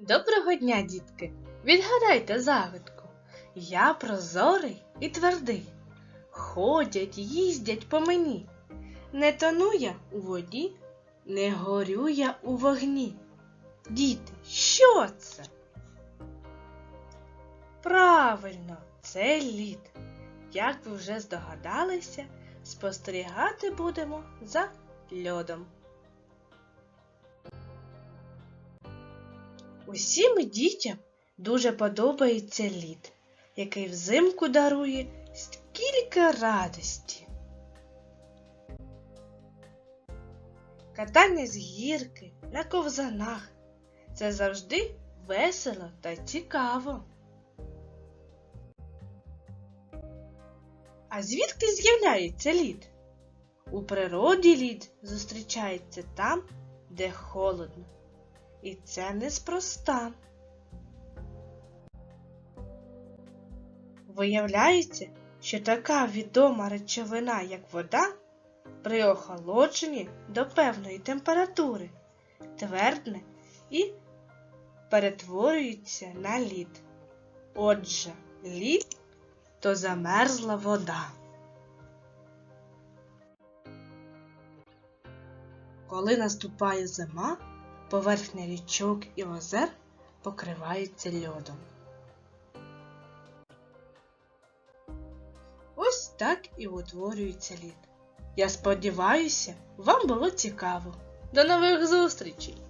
Доброго дня, дітки! Відгадайте загадку. Я прозорий і твердий. Ходять, їздять по мені. Не тону я у воді, не горю я у вогні. Діти, що це? Правильно, це лід. Як ви вже здогадалися, спостерігати будемо за льодом. Усім дітям дуже подобається лід, який взимку дарує стільки радості. Катання з гірки на ковзанах це завжди весело та цікаво. А звідки з'являється лід? У природі лід зустрічається там, де холодно. І це неспроста. Виявляється, що така відома речовина, як вода, при охолодженні до певної температури твердне і перетворюється на лід. Отже, лід то замерзла вода. Коли наступає зима, поверхня річок і озер покривається льодом. Ось так і утворюється лід. Я сподіваюся, вам було цікаво. До нових зустрічей!